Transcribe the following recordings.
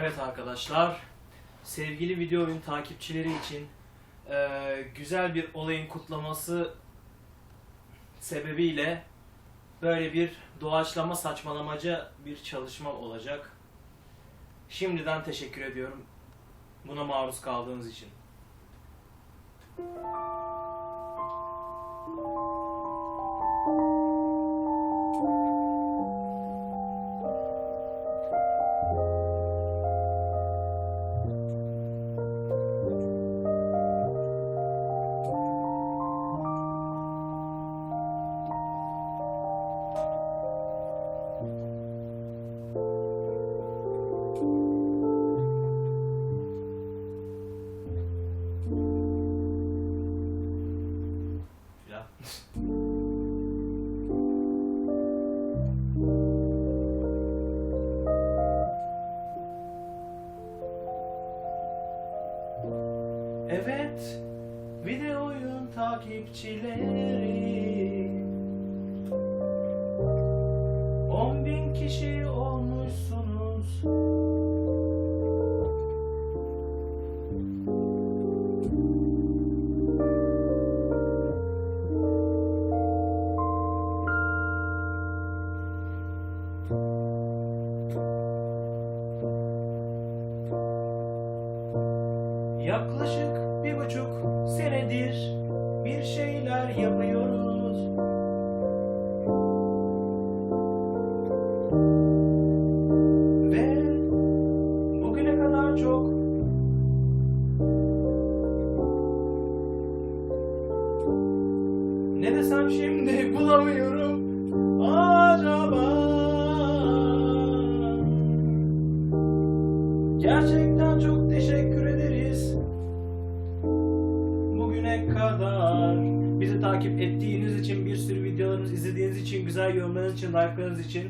Evet arkadaşlar, sevgili video oyun takipçileri için eee, güzel bir olayın kutlaması sebebiyle böyle bir doğaçlama saçmalamaca bir çalışma olacak. Şimdiden teşekkür ediyorum buna maruz kaldığınız için. Evet, video oyun takipçileri Yaklaşık bir buçuk senedir bir şeyler yapıyoruz. Ve bugüne kadar çok ne desem şimdi bulamıyorum Bugüne kadar. Bizi takip ettiğiniz için, bir sürü videolarımızı izlediğiniz için, güzel yorumlarınız için, like'larınız için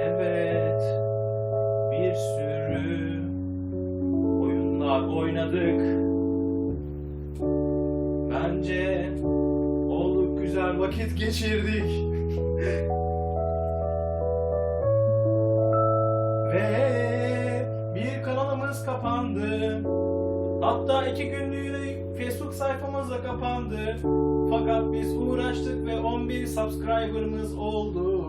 Evet, bir sürü oyunlar oynadık. Bence olduk güzel vakit geçirdik. Ve bir kanalımız kapandı. Hatta iki günlüğüne Facebook sayfamız da kapandı. Fakat biz uğraştık ve 11 subscriber'ımız oldu.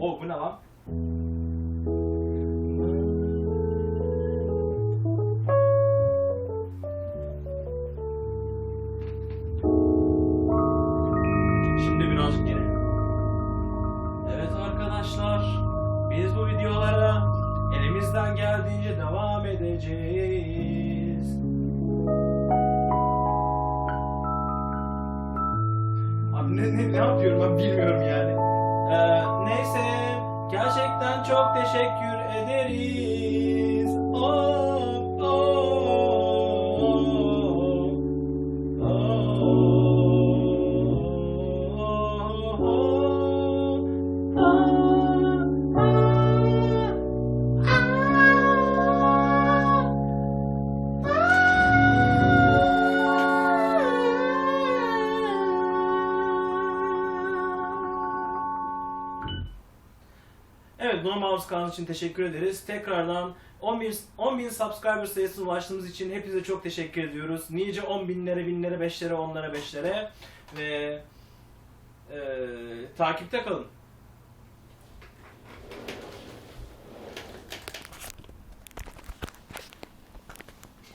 Oh bu ne lan? Teşekkür ederiz. Evet buna maruz kaldığınız için teşekkür ederiz. Tekrardan 10.000 10.000 subscriber sayısına ulaştığımız için hepinize çok teşekkür ediyoruz. Nice 10 binlere, binlere, beşlere, onlara, beşlere ve eee takipte kalın.